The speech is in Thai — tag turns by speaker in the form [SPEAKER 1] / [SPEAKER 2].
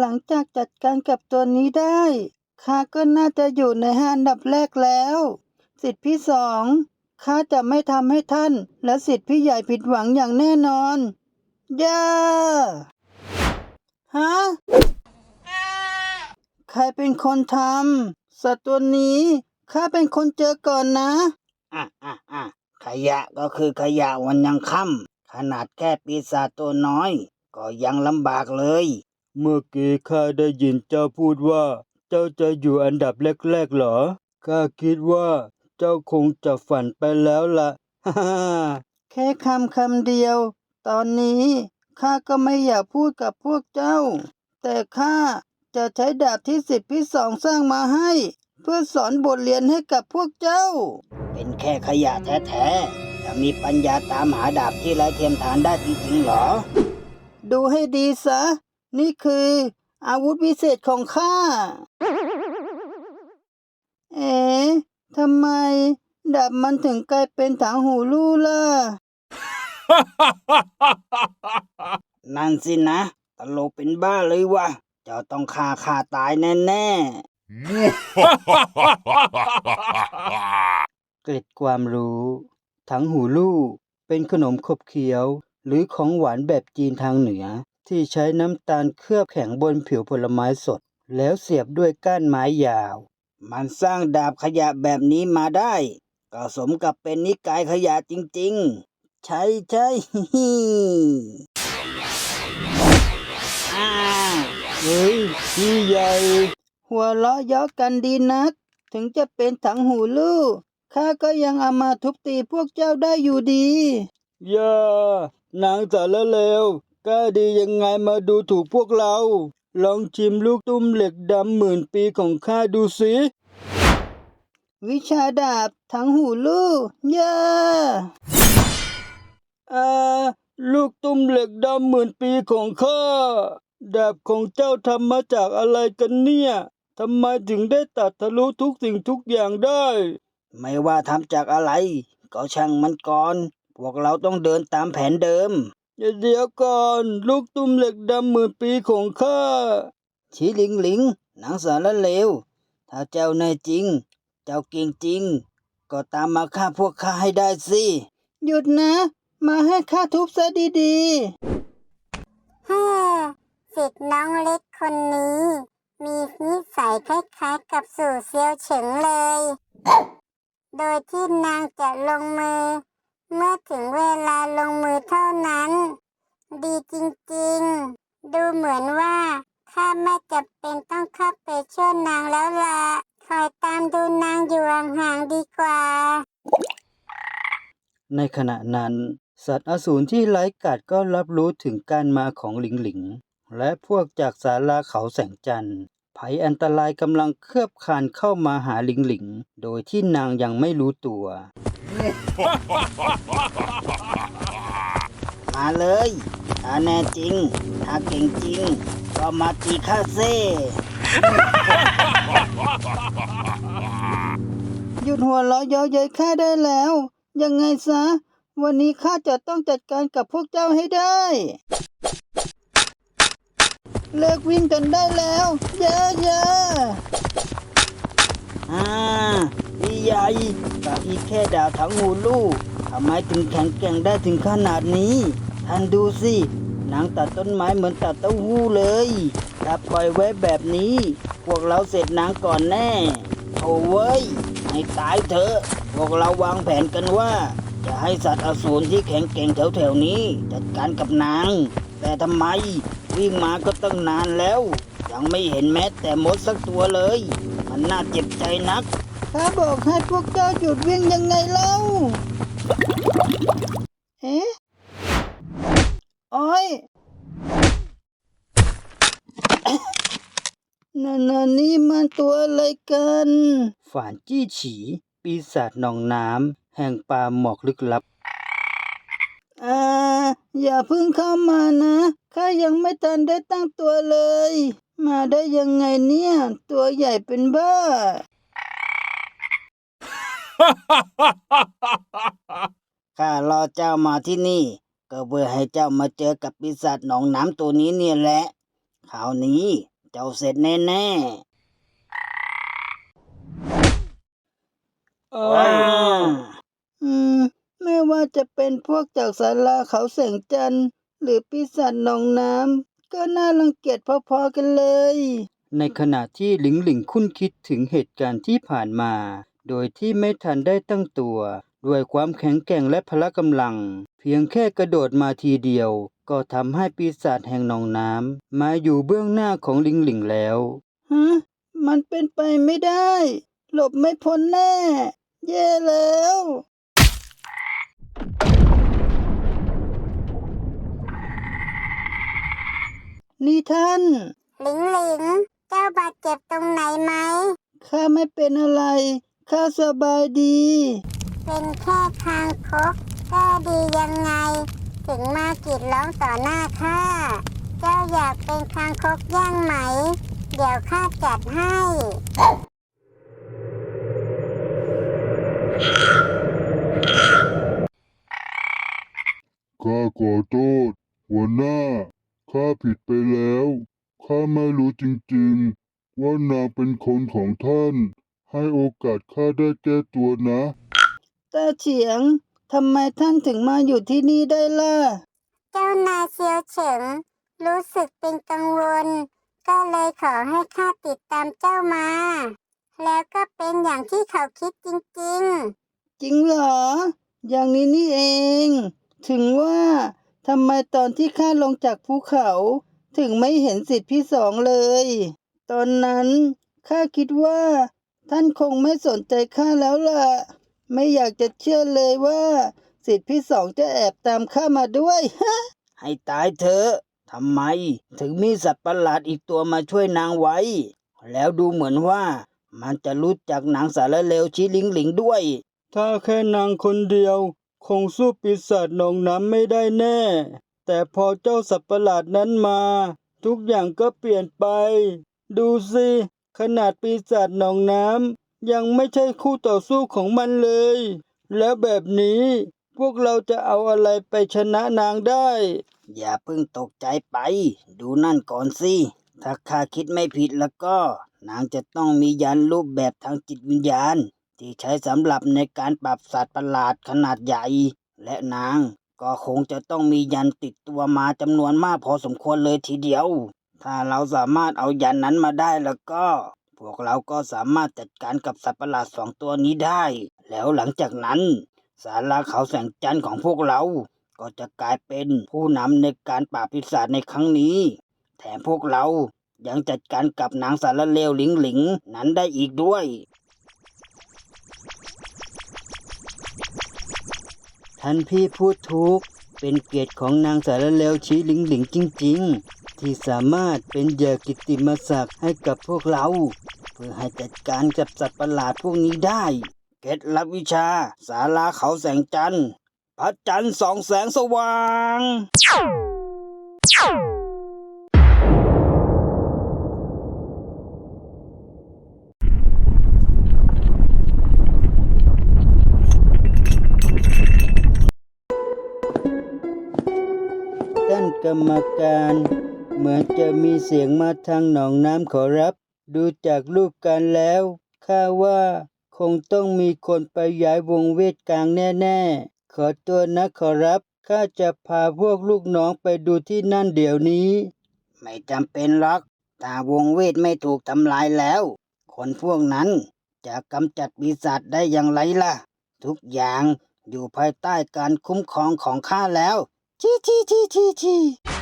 [SPEAKER 1] หลังจากจัดการกับตัวนี้ได้ ข้าก็น่าจะอยู่ในห้าอันดับแรกแล้ว สิทธิพี่สองข้าจะไม่ทำให้ท่าน และสิทธิพี่ใหญ่ผิดหวังอย่างแน่นอนย่าฮะ ใครเป็นคนทำสัตว์ตัวนี้ข้าเป็นคนเจอก่อนนะ
[SPEAKER 2] อะอะอะขยะก็คือขยะวันยังค่ำขนาดแค่ปีศาจตัวน้อย ก็ยังลำบากเลย
[SPEAKER 3] เมื่อกี้ข้าได้ยินเจ้าพูดว่า เจ้าจะอยู่อันดับแรกๆเหรอ ข้าคิดว่า เจ้าคงจะฝันไปแล้วล่ะฮ่าฮ่า
[SPEAKER 1] แค่คำคำเดียว ตอนนี้ข้าก็ไม่อยากพูดกับพวกเจ้า แต่ข้าจะใช้ดาบที่สิบพี่สองสร้างมาให้ เพื่อสอนบทเรียนให้กับพวกเจ้า
[SPEAKER 2] เป็นแค่ขยะแท้ๆจะมีปัญญาตามหาดาบที่ไร้เทียมทานได้จริงๆเหรอ
[SPEAKER 1] ดูให้ดีซะ นี่คืออาวุธวิเศษของข้า เอ๋ทำไมดาบมันถึงกลายเป็นถังหูลู่ล่ะ
[SPEAKER 2] นั่นสินะตลกเป็นบ้าเลยวะเจ้าต้องฆ่าข้าตายแน่
[SPEAKER 1] เกร็ดความรู้ ถังหูลู่เป็นขนมขบเคี้ยว หรือของหวานแบบจีนทางเหนือ ที่ใช้น้ำตาลเคลือบแข็งบนผิวผลไม้สด แล้วเสียบด้วยก้านไม้ยาว
[SPEAKER 2] มันสร้างดาบขยะแบบนี้มาได้ ก็สมกับเป็นนิกายขยะจริงๆ ใช่ใช่อ่า
[SPEAKER 3] เฮ้ยพี่ใหญ่
[SPEAKER 1] หัวเราะยาะกันดีนัก ถึงจะเป็นถังหูลู่ข้าก็ยังเอามาทุบตีพวกเจ้าได้อยู่ดี
[SPEAKER 3] อย่านางสารเลว กล้าดียังไงมาดูถูกพวกเรา ลองชิมลูกตุ้มเหล็กดำหมื่นปีของข้าดูสิ
[SPEAKER 1] วิชาดาบถังหูลู่ย่
[SPEAKER 3] อ่าลูกตุ้มเหล็กดำหมื่นปีของข้าดาบของเจ้าทำมาจากอะไรกันเนี่ยทำไมถึงได้ตัดทะลุทุกสิ่งทุกอย่างได้
[SPEAKER 2] ไม่ว่าทำจากอะไร ก็ช่างมันก่อน พวกเราต้องเดินตามแผนเดิม
[SPEAKER 3] อย่าเดี๋ยวก่อนลูกตุ้มเหล็กดำหมื่นปีของข้า
[SPEAKER 2] ชีหลิงหลิงหนังสารเลว ถ้าเจ้าแน่จริง เจ้าเก่งจริง ก็ตามมาฆ่าพวกข้าให้ได้สิ
[SPEAKER 1] หยุดนะ มาให้ข้าทุบซะดี
[SPEAKER 4] ฮ่าสิทธิ์น้องเล็กคนนี้ มีนิสัยคล้ายๆกับสู่เซียวเฉิงเลย โดยที่นางจะลงมือ เมื่อถึงเวลาลงมือเท่านั้น ดีจริงๆ ดูเหมือนว่าข้าไม่จำเป็นต้องเข้าไปช่วยนางแล้วล่ะคอยตามดูนางอยู่ห่างๆดีกว่า
[SPEAKER 1] ในขณะนั้น สัตว์อสูรที่ไร้กัดก็รับรู้ถึงการมาของหลิงหลิง และพวกจากศาลาเขาแสงจันทร์ภัยอันตรายกำลังเคลือบคานเข้ามาหาหลิงหลิง โดยที่นางยังไม่รู้ตัว
[SPEAKER 2] มาเลยถ้าแน่จริง ถ้าเก่งจริง ก็มาตีข้าเซ่
[SPEAKER 1] หยุดหัวเราะเย้อเย้ยข้าได้แล้ว ยังไงซะ วันนี้ข้าจะต้องจัดการกับพวกเจ้าให้ได้ เลิกวิ่งกันได้แล้ว เย่าเย่า
[SPEAKER 2] อ่าพี่ใหญ่กับอีแค่ดาวทั้งหูลูกทำไมถึงแข็งแกร่งได้ถึงขนาดนี้ ท่านดูสินางตัดต้นไม้เหมือนตัดเต้าหู้เลย ถ้าปล่อยไว้แบบนี้ พวกเราเสร็จนางก่อนแน่ โอ้เว้ย ให้ตายเถอะ พวกเราวางแผนกันว่า จะให้สัตว์อสูรที่แข็งแกร่งแถวๆนี้จัดการกับนาง แต่ทำไมวิ่งมาก็ตั้งนานแล้ว ยังไม่เห็นแม้แต่มดสักตัวเลย มันน่าเจ็บใจนัก
[SPEAKER 1] ข้าบอกให้พวกเจ้าหยุดวิ่งยังไงเล่าเอ๊ะโอ้ยนั่นน่ะนี่มันตัวอะไรกัน ฝานจี้ฉี ปีศาจหนองน้ำแห่งป่าหมอกลึกลับ อ่า อย่าเพึ่งเข้ามานะ ข้ายังไม่ทันได้ตั้งตัวเลย มาได้ยังไงเนี่ย ตัวใหญ่เป็นบ้า
[SPEAKER 2] ข้ารอเจ้ามาที่นี่ ก็เพื่อให้เจ้ามาเจอกับปีศาจหนองน้ำตัวนี้เนี่ยแหละคราวนี้ เจ้าเสร็จแน่
[SPEAKER 3] อ้า
[SPEAKER 2] ๆว้าว
[SPEAKER 1] อืม ไม่ว่าจะเป็นพวกจากศาลาเขาแสงจันทร์หรือปีศาจหนองน้ำ ก็น่ารังเกียจพอๆกันเลย ในขณะที่หลิงหลิงคุ้นคิดถึงเหตุการณ์ที่ผ่านมา โดยที่ไม่ทันได้ตั้งตัว ด้วยความแข็งแกร่งและพละกำลัง เพียงแค่กระโดดมาทีเดียว ก็ทำให้ปีศาจแห่งหนองน้ำมาอยู่เบื้องหน้าของลิงหลิงแล้วฮะมันเป็นไปไม่ได้ หลบไม่พ้นแน่ แย่แล้ว นี่ท่าน
[SPEAKER 4] หลิงหลิง เจ้าบาดเจ็บตรงไหนไหม
[SPEAKER 1] ข้าไม่เป็นอะไร ข้าสบายดี
[SPEAKER 4] เป็นแค่คางคกก็ดียังไง ถึงมากรีดร้องต่อหน้าข้า เจ้าอยากเป็นคางคกย่างไหม เดี๋ยวข้าจัดให้
[SPEAKER 5] ข้าขอโทษหัวหน้า ข้าผิดไปแล้ว ข้าไม่รู้จริงๆ ว่านางเป็นคนของท่าน ให้โอกาสข้าได้แก้ตัวนะ
[SPEAKER 1] ตาเฉียงทำไมท่านถึงมาอยู่ที่นี่ได้ล่ะ
[SPEAKER 4] เจ้านายเซียวเฉิงรู้สึกเป็นกังวล ก็เลยขอให้ข้าติดตามเจ้ามา แล้วก็เป็นอย่างที่เขาคิดจริงๆ
[SPEAKER 1] จริงเหรอ อย่างนี้นี่เอง ถึงว่า ทำไมตอนที่ข้าลงจากภูเขา ถึงไม่เห็นสิทธิพี่สองเลย ตอนนั้นข้าคิดว่า ท่านคงไม่สนใจข้าแล้วล่ะ ไม่อยากจะเชื่อเลยว่า สิทธิพี่สองจะแอบตามข้ามาด้วย
[SPEAKER 2] ให้ตายเถอะทำไม ถึงมีสัตว์ประหลาดอีกตัวมาช่วยนางไว้ แล้วดูเหมือนว่า มันจะรู้จักนางสารเลวชีลิงหลิงด้วย
[SPEAKER 3] ถ้าแค่นางคนเดียว คงสู้ปีศาจหนองน้ำไม่ได้แน่ แต่พอเจ้าสัตว์ประหลาดนั้นมา ทุกอย่างก็เปลี่ยนไป ดูสิ ขนาดปีศาจหนองน้ำยังไม่ใช่คู่ต่อสู้ของมันเลย แล้วแบบนี้พวกเราจะเอาอะไรไปชนะนางได้
[SPEAKER 2] อย่าเพิ่งตกใจไป ดูนั่นก่อนสิ ถ้าข้าคิดไม่ผิดแล้วก็ นางจะต้องมียันรูปแบบทางจิตวิญญาณ ที่ใช้สำหรับในการปรับสัตว์ประหลาดขนาดใหญ่ และนางก็คงจะต้องมียันติดตัวมาจำนวนมากพอสมควรเลยทีเดียว ถ้าเราสามารถเอายันนั้นมาได้แล้วก็ พวกเราก็สามารถจัดการกับสัตว์ประหลาดสองตัวนี้ได้ แล้วหลังจากนั้นศาลาเขาแสงจันทร์ของพวกเรา ก็จะกลายเป็นผู้นำในการปราบปีศาจในครั้งนี้ แถมพวกเรายังจัดการกับนางสารเลวหลิงหลิงนั้นได้อีกด้วย
[SPEAKER 1] ท่านพี่พูดถูก เป็นเกียรติของนางสารเลวชี้หลิงหลิงจริง ๆ ที่สามารถเป็นเหยื่อกิตติมศักดิ์ให้กับพวกเรา เพื่อให้จัดการกับสัตว์ประหลาดพวกนี้ได้
[SPEAKER 2] เคล็ดลับวิชา สาราเขาแสงจันทร์พระจันทร์สองแสงสว่าง
[SPEAKER 1] รรมการ เหมือนจะมีเสียงมาทางหนองน้ำขอรับ ดูจากรูปการแล้วข้าว่าคงต้องมีคนไปย้ายวงเวทกลางแน่ๆ ขอตัวนะขอรับข้าจะพาพวกลูกน้องไปดูที่นั่นเดี๋ยวนี้
[SPEAKER 2] ไม่จำเป็นหรอกถ้าวงเวทไม่ถูกทำลายแล้ว คนพวกนั้นจะกำจัดปีศาจได้อย่างไรล่ะ ทุกอย่างอยู่ภายใต้การคุ้มครองของข้าแล้ว
[SPEAKER 1] ชีชีชีชีชี